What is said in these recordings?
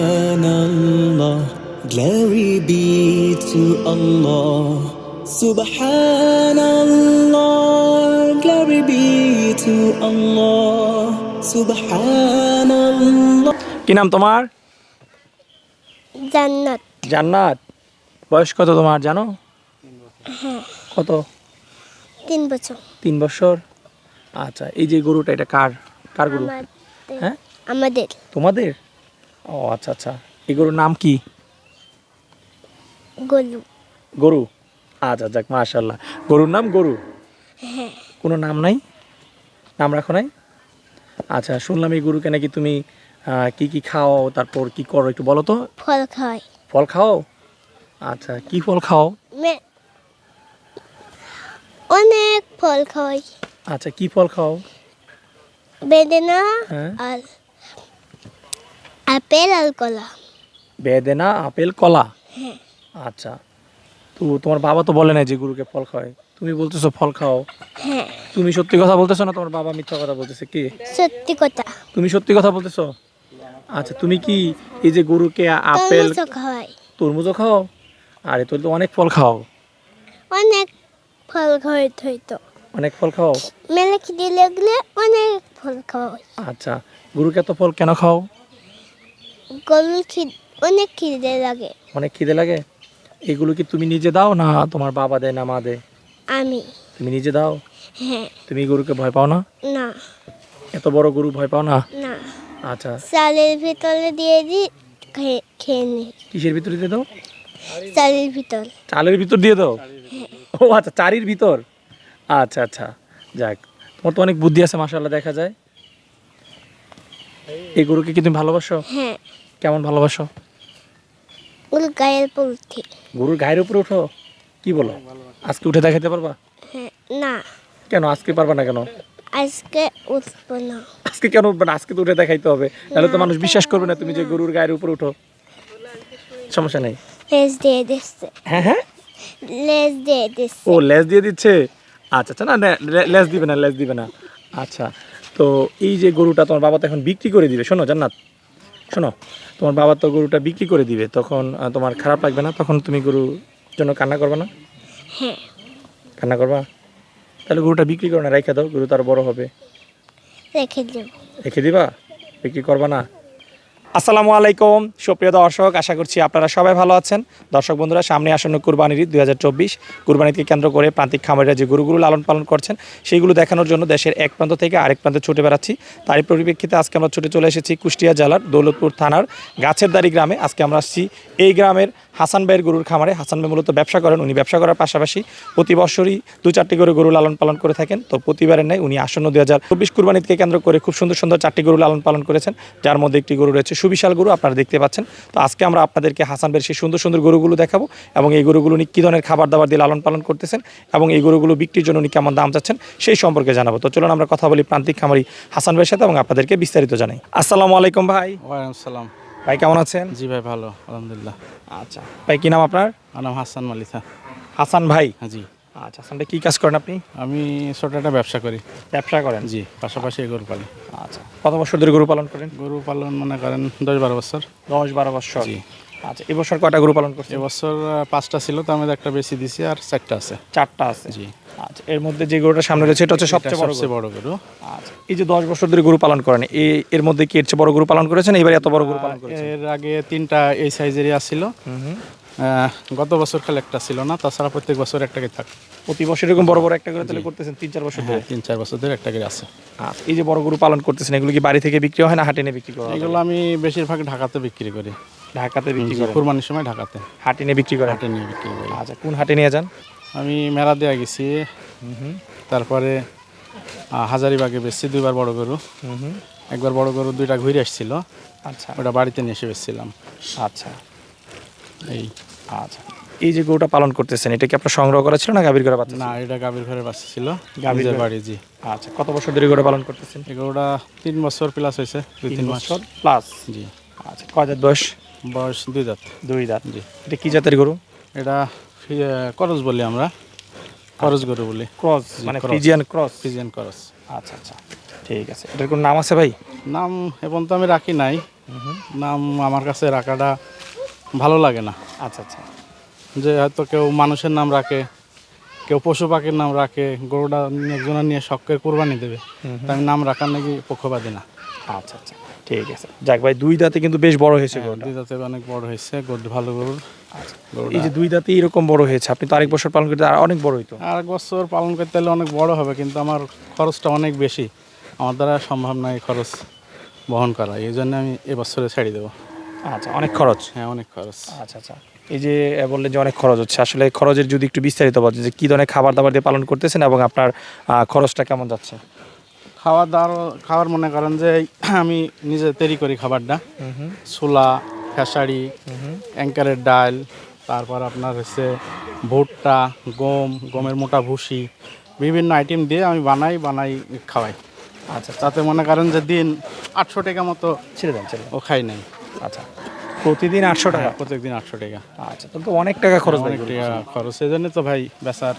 Subhanallah, glory be to Allah. Subhanallah, glory be to Allah. Subhanallah. কি নাম তোমার জান্নাত জান্নাত বয়স কত তোমার জানো কত তিন বছর তিন বছর আচ্ছা এই যে গরুটা এটা কার কার গরু হ্যাঁ আমাদের। তোমাদের? ও আচ্ছা আচ্ছা। এই গরুর নাম কি? গলু গরু? আচ্ছা যাক মাশাল্লাহ গরুর নাম গরু? হ্যাঁ। কোনো নাম নাই? নাম রাখো নাই? আচ্ছা শুনলাম এই গরুকে নাকি তুমি কি কি খাও তারপর কি করো একটু বলো তো। ফল খায় ফল খাও? আচ্ছা কি ফল খাও? মে অনেক ফল খায় আচ্ছা কি ফল খাও? বেদেনা হ্যাঁ। আর আপেল আর কলা। বেদেনা আপেল কলা? আচ্ছা। তো তোমার বাবা তো বলে না যে গরুকে ফল খায় তুমি বলতেছো ফল খাও। হ্যাঁ। তুমি সত্যি কথা বলতেছো না? তোমার বাবা মিথ্যা কথা বলতেছে কি? সত্যি কথা। তুমি সত্যি কথা বলতেছো? আচ্ছা তুমি কি এই যে গরুকে আপেল তরমুজও খাও? আরে তুমি তো অনেক ফল খাও। অনেক ফল খায় হইতো অনেক ফল খাও? মেলে খিদে লাগলে অনেক ফল খাও আচ্ছা গরুকে এত ফল কেন খাও? গরু খিদ অনেক খিদে লাগে। অনেক খিদে লাগে? এগুলো কি তুমি নিজে দাও না তোমার বাবা দেয় না মা দেয়? আমি। তুমি নিজে দাও? হ্যাঁ। তুমি গরুকে ভয় পাও না? না। এত বড় গরু ভয় পাও না? না। আচ্ছা। চালের ভিতরে দিয়ে দিই খেয়ে খেয়ে নি। কিসের ভিতর দিয়ে দাও? চালের ভিতর। চালের ভিতর দিয়ে দাও? ও আচ্ছা চারির ভিতর? আচ্ছা আচ্ছা। যাক তোমার তো অনেক বুদ্ধি আছে মাসাল্লাহ দেখা যায়। এই গরুকে কি তুমি ভালোবাসো? হ্যাঁ। কেমন ভালোবাসো? ওর গায়ের পড়তে গরুর গায়ের উপরে উঠো? কি বলো? আজকে উঠে দেখাতে পারবা? হ্যাঁ না। কেন? আজকে পারবা না কেন? আজকে উঠবো না। আজকে কেন উঠবে না? আজকে তো উঠে দেখাইতে হবে। তাহলে তো মানুষ বিশ্বাস করবে না তুমি যে গরুর গায়ের উপরে উঠো। সমস্যা নেই। লেজ দিয়ে দিচ্ছে। হ্যাঁ হ্যাঁ? লেজ দিয়ে দিচ্ছে। ও লেজ দিয়ে দিচ্ছে? আচ্ছা আচ্ছা না না, লেজ দিবে না লেজ দিবে না। আচ্ছা তো এই যে গরুটা তোমার বাবা তো এখন বিক্রি করে দিবে শোনো জান্নাত শোনো। তোমার বাবা তো গরুটা বিক্রি করে দিবে তখন তোমার খারাপ লাগবে না তখন তুমি গরুর জন্য কান্না করবে না? হ্যাঁ। কান্না করবা? তাহলে গরুটা বিক্রি করো না রেখে দাও গরু তার বড় হবে। রেখে দিবা। রেখে দিবা? বিক্রি করবা না? আসসালামু আলাইকুম। সুপ্রিয় দর্শক, আশা করছি আপনারা সবাই ভালো আছেন। দর্শক বন্ধুরা, সামনে আসন্ন কুরবানির দুই হাজার চব্বিশ। কুরবানিকে কেন্দ্র করে প্রান্তিক খামারিরা যে গরুগুলো লালন পালন করছেন, সেইগুলো দেখানোর জন্য দেশের এক প্রান্ত থেকে আরেক প্রান্তে ছুটে বেড়াচ্ছি। তারই পরিপ্রেক্ষিতে আজকে আমরা ছুটে চলে এসেছি কুষ্টিয়া জেলার দৌলতপুর থানার গাছের দাড়ি গ্রামে। আজকে আমরা আসছি এই গ্রামের হাসান ভাইয়ের গরুর খামারে হাসান ভাই মূলত ব্যবসা করেন, উনি ব্যবসা করার পাশাপাশি প্রতি বছরই দু চারটি করে গরু লালন পালন করে থাকেন। তো প্রতিবারের নেয় উনি আসন্ন দুই হাজার চব্বিশ কুরবানিকে কেন্দ্র করে খুব সুন্দর সুন্দর চারটি গরু লালন পালন করেছেন, যার মধ্যে একটি গরু রয়েছে সুবিশাল গরু, আপনারা দেখতে পাচ্ছেন। তো আজকে আমরা আপনাদেরকে হাসান ভাইয়ের সেই সুন্দর সুন্দর গরুগুলো দেখাবো এবং এই গরুগুলো উনি কী ধরনের খাবার দাবার দিয়ে লালন পালন করতেছেন এবং এই গরুগুলো বিক্রির জন্য উনি কেমন দাম চাচ্ছেন সেই সম্পর্কে জানাব। তো চলুন আমরা কথা বলি প্রান্তিক খামারি হাসান ভাইয়ের সাথে এবং আপনাদেরকে বিস্তারিত জানাই। আসসালামু আলাইকুম ভাই। ওয়ালাইকুম সালাম ভাই কেমন আছেন? জি ভাই ভালো আলহামদুলিল্লাহ। আচ্ছা ভাই কি নাম আপনার? আমার নাম হাসান মালিথা হাসান ভাই? হ্যাঁ জি। আচ্ছা হাসান ভাই কী কাজ করেন আপনি? আমি ছোট একটা ব্যবসা করি। ব্যবসা করেন? জি পাশাপাশি গরু পালন। আচ্ছা কত বছর ধরে গরু পালন করেন? গরু পালন মনে করেন দশ বারো বছর। দশ বারো বছর। জি। আচ্ছা এবছর কয়টা গরু পালন করছেন? এবছর পাঁচটা ছিল তার মধ্যে একটা বেশি দিছি আর চারটা আছে। চারটা আছে? জি। আচ্ছা এর মধ্যে যে গরুটা সামনে রয়েছে এটা হচ্ছে সবচেয়ে বড় সবচেয়ে বড় গরু। আচ্ছা এই যে দশ বছর ধরে গরু পালন করেন এই এর মধ্যে কি এর চেয়ে বড় গরু পালন করেছেন এবার এত বড় গরু পালন করেছেন? এর আগে তিনটা এই সাইজেরই আসছিল গত বছর খালি একটা ছিল না তাছাড়া প্রত্যেক বছর একটা করে থাকে। প্রতি বছর এরকম বড় বড় একটা করে তাহলে করতেছেন তিন চার বছর ধরে? হ্যাঁ তিন চার বছর ধরে একটা করে আছে। এই যে বড় গরু পালন করতেছেন এগুলো কি বাড়ি থেকে বিক্রি হয় না হাটে নিয়ে বিক্রি করা এগুলো আমি বেশিরভাগ ঢাকাতে বিক্রি করি। ঢাকাতে বিক্রি জি, করেন? কুরবানির সময় ঢাকাতে। হাটে নিয়ে বিক্রি করেন? হাটে নিয়ে বিক্রি করি। আচ্ছা কোন হাটে নিয়ে যান? আমি মেলা দেওয়া গেছি। তারপরে হাজারিবাগে বেচছি দুইবার বড় গরু। একবার বড় গরু দুইটা ঘুরে আসছিল। আচ্ছা। ওটা বাড়িতে নিয়ে এসে বেচছিলাম। আচ্ছা। এই। আচ্ছা। এই যে গরুটা পালন করতেছেন এটা কি আপনার সংগ্রহ করা ছিল না গাভীর করা বাচ্চা না এটা গাভীর ঘরে বাচ্চা ছিল। গাভীর বাড়ি জি। আচ্ছা কত বছর ধরে গরুটা পালন করতেছেন? এই গরুটা তিন বছর প্লাস হয়েছে দুই তিন বছর প্লাস জি। আচ্ছা কয় দাঁত বয়স? বয়স দুই দাঁত দুই দাঁত জি। এটা কি জাতের গরু? এটা করজ বলি আমরা। করজ গরু বলি। ক্রস মানে। Friesian cross. ফ্রিজিয়ান করজ আচ্ছা আচ্ছা ঠিক আছে। এটার কোনো নাম আছে ভাই? নাম এবং তো আমি রাখি নাই। নাম আমার কাছে রাখাটা ভালো লাগে না। আচ্ছা আচ্ছা। যে হয়তো কেউ মানুষের নাম রাখে কেউ পশু পাখির নাম রাখে গরুটা একজনের নিয়ে শখের কোরবানি দেবে। আমি নাম রাখার নাকি পক্ষপাতি না। আচ্ছা আচ্ছা। ঠিক আছে। যাক ভাই দুই দাঁতে কিন্তু বেশ বড় হয়েছে গরুটা। দুই জাতের অনেক বড় হয়েছে গরু ভালো গরুর। গরুটা এই যে দুই দাঁতে এরকম বড় হয়েছে আপনি তো আরেক বছর পালন করতে আর অনেক বড় হইতো আরেক বছর পালন করতে হলে অনেক বড় হবে কিন্তু আমার খরচটা অনেক বেশি। আমার দ্বারা সম্ভব নয় এই খরচ বহন করা এই জন্য আমি এবছরে ছাড়ি দেবো। আচ্ছা অনেক খরচ? হ্যাঁ অনেক খরচ। আচ্ছা আচ্ছা। এই যে আহ, বললেন যে অনেক খরচ হচ্ছে আসলে খরচের যদি একটু বিস্তারিত বলেন যে কি ধরনের খাবার দাবার দিয়ে পালন করতেছেন এবং আপনার খরচটা কেমন যাচ্ছে? খাওয়া দাওয়ার খাবার মনে করেন যে আমি নিজে তৈরি করি খাবারটা। ছোলা খেসারি অ্যাঙ্কারের ডাল তারপর আপনার হচ্ছে ভুট্টা গম গমের মোটা ভুসি বিভিন্ন আইটেম দিয়ে আমি বানাই বানাই খাওয়াই। আচ্ছা। তাতে মনে করেন যে দিন আটশো টাকা মতো ছেড়ে দেন ছেড়ে দেন। ও খাই নাই। আচ্ছা। প্রতিদিন আটশো টাকা? প্রত্যেকদিন আটশো টাকা। আচ্ছা তাহলে তো অনেক টাকা খরচ অনেক টাকা খরচ। এই জন্য তো ভাই বেচার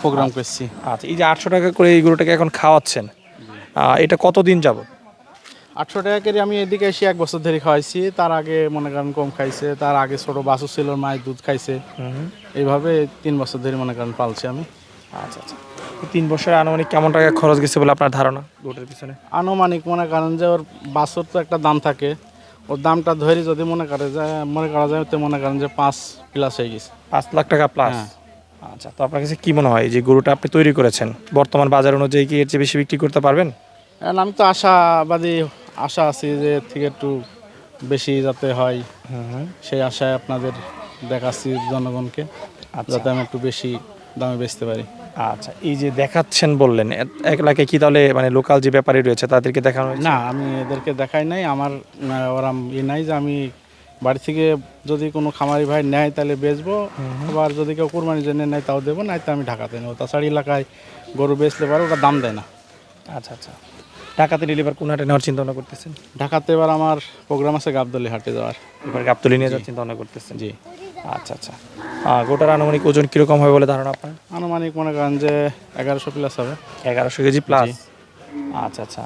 প্রোগ্রাম করছি। আচ্ছা এই যে আটশো টাকা করে এই গরুটাকে এখন খাওয়াচ্ছেন এটা কতদিন যাব আটশো টাকা করে আমি এদিকে এসে এক বছর ধরে খাওয়াইছি। তার আগে মনে করেন কম খাইছে তার আগে ছোট বাছুর ছিল মায়ের দুধ খাইছে। এইভাবে তিন বছর ধরে মনে করেন পালছি আমি। আচ্ছা আচ্ছা। তিন বছরে আনুমানিক কেমন টাকা খরচ গেছে বলে আপনার ধারণা? গরুটার পিছনে আনুমানিক মনে করেন যে ওর বাছুর তো একটা দাম থাকে। ওর দামটা ধরে যদি মনে করে যে মনে করা যায় তো মনে করেন যে পাঁচ প্লাস হয়ে গেছে। পাঁচ লাখ টাকা প্লাস হ্যাঁ। আচ্ছা তো আপনার কাছে কি মনে হয় যে গরুটা আপনি তৈরি করেছেন? বর্তমান বাজার অনুযায়ী কি এর চেয়ে বেশি বিক্রি করতে পারবেন? আমি তো আশাবাদী আশা আছি যে এর থেকে একটু বেশি যাতে হয়। সেই আশায় আপনাদের দেখাচ্ছি জনগণকে যাতে আমি একটু বেশি দামে বেচতে পারি। আচ্ছা এই যে দেখাচ্ছেন বললেন এ- এক লাখে কি তাহলে মানে লোকাল যে ব্যাপারী রয়েছে তাদেরকে দেখানো? না আমি এদেরকে দেখাই নাই। আমার ওরা ই নাই যে আমি বাড়ি থেকে যদি কোনো খামারি ভাই নেয় তাহলে বেচবো। আবার যদি কেউ কোরবানির জন্য নেয় তাও দেবো। নাই তো আমি ঢাকাতে নেব। তাছাড়া এলাকায় গরু বেচতে পারে ওটা দাম দেয় না। আচ্ছা আচ্ছা। টাকাতে নিলে এবার কোন হাটে নেওয়ার চিন্তা ভাবনা করতেছেন? ঢাকাতে এবার আমার প্রোগ্রাম আছে গাবদলি হাটে যাওয়ার। এবার গাবতলি নিয়ে যাওয়ার চিন্তা ভাবনা করতেছেন? জি। আচ্ছা আচ্ছা। গোটার আনুমানিক ওজন কীরকম হবে বলে ধারণা আপনার? আনুমানিক মনে করেন যে এগারোশো প্লাস হবে। এগারোশো কেজি প্লাস আচ্ছা আচ্ছা।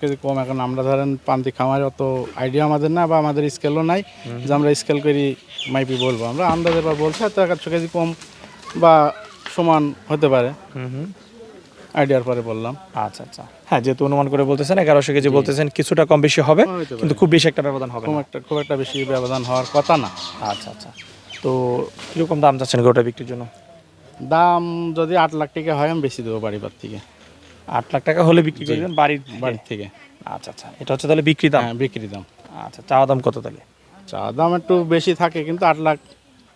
কেজি কম। এখন আমরা ধরেন পান্তি খামারে অত আইডিয়া আমাদের না বা আমাদের স্কেলও নাই। যে আমরা স্কেল করি মাইপি বলব। আমরা আন্দাজে বা বলছি হয়তো একশো কেজি কম বা সমান হতে পারে। হুম হুম। আইডিয়ার পরে বললাম। আচ্ছা আচ্ছা। হ্যাঁ যেহেতু অনুমান করে বলতেছেন এগারোশো কেজি বলতেছেন কিছুটা কম বেশি হবে কিন্তু খুব বেশি একটা ব্যবধান হবে খুব একটা খুব একটা বেশি ব্যবধান হওয়ার কথা না। আচ্ছা আচ্ছা। তো কীরকম দাম চাচ্ছেন গরুটা বিক্রির জন্য? দাম যদি আট লাখ টাকা হয় আমি বেশি দেবো বাড়িবার থেকে। আট লাখ টাকা হলে বিক্রি করবেন বাড়ির বাড়ির থেকে। আচ্ছা আচ্ছা। এটা হচ্ছে তাহলে বিক্রি দাম? হ্যাঁ বিক্রি দাম। আচ্ছা চাওয়া দাম কত তাহলে? চা দাম একটু বেশি থাকে কিন্তু আট লাখ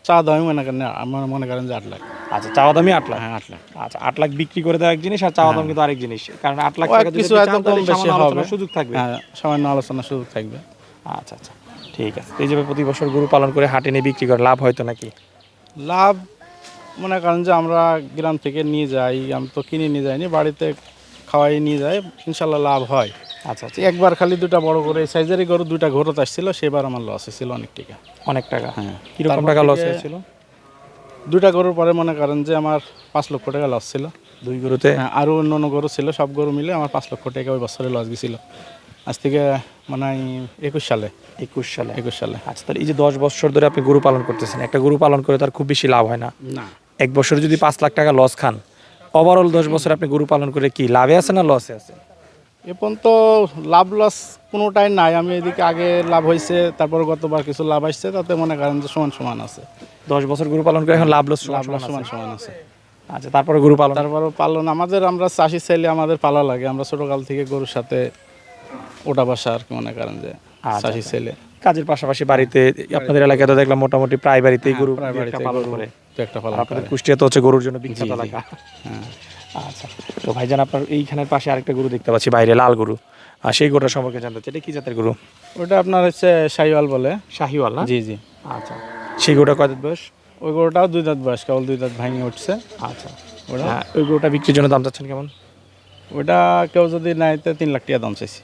চা দামই মনে করেন আমার মনে করেন যে আট লাখ। আচ্ছা চাওয়া দামই আট লাখ? হ্যাঁ আট লাখ। আচ্ছা আট লাখ বিক্রি করে দেওয়া এক জিনিস আর চাওয়া দাম কিন্তু আরেক জিনিস। কারণ আট লাখ টাকা কিছু তাহলে কম বেশি হবে। সুযোগ থাকবে। হ্যাঁ সামান্য আলোচনার সুযোগ থাকবে। আচ্ছা আচ্ছা ঠিক আছে। এই যে প্রতি বছর গরু পালন করে হাটে নিয়ে বিক্রি করে লাভ হয়তো নাকি? লাভ মনে করেন যে আমরা গ্রাম থেকে নিয়ে যাই আমি তো কিনে নিয়ে যাইনি বাড়িতে খাওয়াই নিয়ে যাই ইনশাল্লাহ লাভ হয়। আচ্ছা আচ্ছা। একবার খালি দুটা বড় করে এই সাইজেরই গরু দুটা ঘোরত আসছিল সেবার আমার লস হয়েছিল অনেক টাকা। অনেক টাকা। হ্যাঁ। কীরকম টাকা লস হয়েছিল? দুটা গরুর পরে মনে করেন যে আমার পাঁচ লক্ষ টাকা লস ছিল। দুই গরুতে? হ্যাঁ আরও অন্য অন্য গরু ছিল সব গরু মিলে আমার পাঁচ লক্ষ টাকা ওই বছরে লস গেছিল আজ থেকে মানে একুশ সালে। একুশ সালে। একুশ সালে। আচ্ছা তাহলে এই যে দশ বছর ধরে আপনি গরু পালন করতেছেন একটা গরু পালন করে তার খুব বেশি লাভ হয় না? না। এক বছর যদি পাঁচ লাখ টাকা লস খান ওভারঅল দশ বছর আপনি গরু পালন করে কি লাভে আছে না লসে আছে? এখন তো লাভ লস কোনোটাই নাই। আমি এদিকে আগে লাভ হয়েছে তারপর গতবার কিছু লাভ আসছে তাতে মনে করেন যে সমান সমান আছে। দশ বছর গরু পালন করে এখন লাভ লস লাভ লস সমান সমান আছে। আচ্ছা তারপরে গরু পালন? তারপরও পালন আমাদের আমরা চাষি ছেলে আমাদের পালা লাগে। আমরা ছোটকাল থেকে গরুর সাথে ওটা বাসা আর কি মনে করেন যে আচ্ছা, চাষি ছেলে। কাজের পাশাপাশি বাড়িতে আপনাদের এলাকায় তো দেখলাম মোটামুটি প্রায় বাড়িতেই গরু প্রায় বাড়িতে পালন করে। একটা পালন আপনাদের করে। কুষ্টিয়া তো হচ্ছে গরুর জন্য বিখ্যাত। এলাকা। হ্যাঁ। আচ্ছা। তো ভাইজান আপনার এইখানের পাশে আরেকটা গরু দেখতে পাচ্ছি বাইরে লাল গরু। আর সেই গরুটা সম্পর্কে জানতে চাই এটা কি জাতের গরু? ওটা আপনার হচ্ছে শাহিওয়াল বলে। শাহিওয়াল না? জি জি। আচ্ছা। সেই গরুটা কত বয়স? ওই গরুটাও দুই দাঁত বয়স কেবল দুই দাঁত ভাঙে উঠছে। আচ্ছা। ওটা? হ্যাঁ, ওই গরুটা বিক্রির জন্য দাম চাচ্ছেন কেমন? ওটা কেউ যদি নেয় তো তিন লাখ টাকা দাম চাইছি।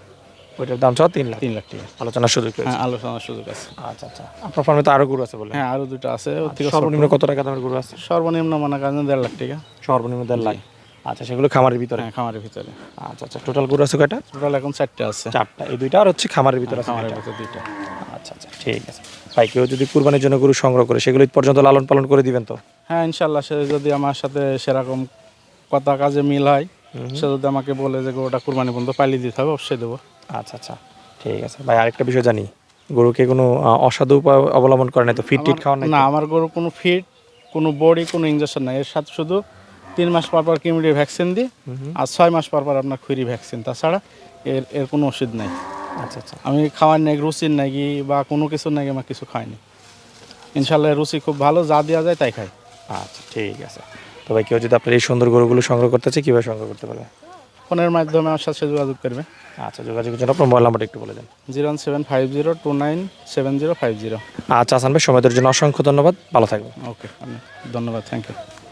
ওইটার দাম চাও তিন লাখ? তিন লাখ টাকা। আলোচনার সুযোগ হ্যাঁ আলোচনার সুযোগ আছে। আচ্ছা আচ্ছা। আপনার ফার্মে তো আরও গরু আছে বলে। হ্যাঁ আরও দুটো আছে। সর্বনিম্ন কত টাকা দামের গরু আছে? সর্বনিম্ন মনে করেন দেড় লাখ টাকা। সর্বনিম্ন দেড় লাখ। আচ্ছা সেগুলো খামারের ভিতরে? হ্যাঁ খামারের ভিতরে। আচ্ছা আচ্ছা টোটাল গরু আছে কয়টা? টোটাল এখন চারটে আছে। চারটা। এই দুইটা আর হচ্ছে খামারের ভিতরে আছে খামারের ভিতরে দুইটা। আচ্ছা আচ্ছা ঠিক আছে। ভাই কেউ যদি কুরবানির জন্য গরু সংগ্রহ করে সেগুলো পর্যন্ত লালন পালন করে দিবেন তো? হ্যাঁ ইনশাল্লাহ সে যদি আমার সাথে সেরকম কথা কাজে মিল হয় সে যদি আমাকে বলে যে গরুটা কুরবানি পর্যন্ত পালিয়ে দিতে হবে অবশ্যই দেবো। আচ্ছা আচ্ছা ঠিক আছে। ভাই আরেকটা বিষয় জানি গরুকে কোনো অসাধু উপায় অবলম্বন করে না তো? ফিট টিট খাওয়ার না আমার গরু কোনো ফিট কোনো বডি কোনো ইঞ্জেকশন নাই। এর সাথে শুধু তিন মাস পর পর কিমিডি ভ্যাকসিন দিই আর ছয় মাস পর পর আপনার খুরি ভ্যাকসিন। তাছাড়া এর এর কোনো ওষুধ নাই। আচ্ছা আচ্ছা। আমি খাওয়ার নাকি রুচির নাকি বা কোনো কিছু নাকি আমার কিছু খাইনি। ইনশাল্লাহ রুচি খুব ভালো যা দেওয়া যায় তাই খাই। আচ্ছা ঠিক আছে। তো ভাই কেউ যদি আপনার এই সুন্দর গরুগুলো সংগ্রহ করতে চায় কীভাবে সংগ্রহ করতে পারবে? ফোনের মাধ্যমে আমার সাথে যোগাযোগ করবে। আচ্ছা যোগাযোগের জন্য আপনার মোবাইল নাম্বারটা একটু বলে দেন। Zero one seven five zero two nine seven zero five zero. আচ্ছা আসান ভাই সময়ের জন্য অসংখ্য ধন্যবাদ। ভালো থাকবেন। ওকে ধন্যবাদ থ্যাংক ইউ।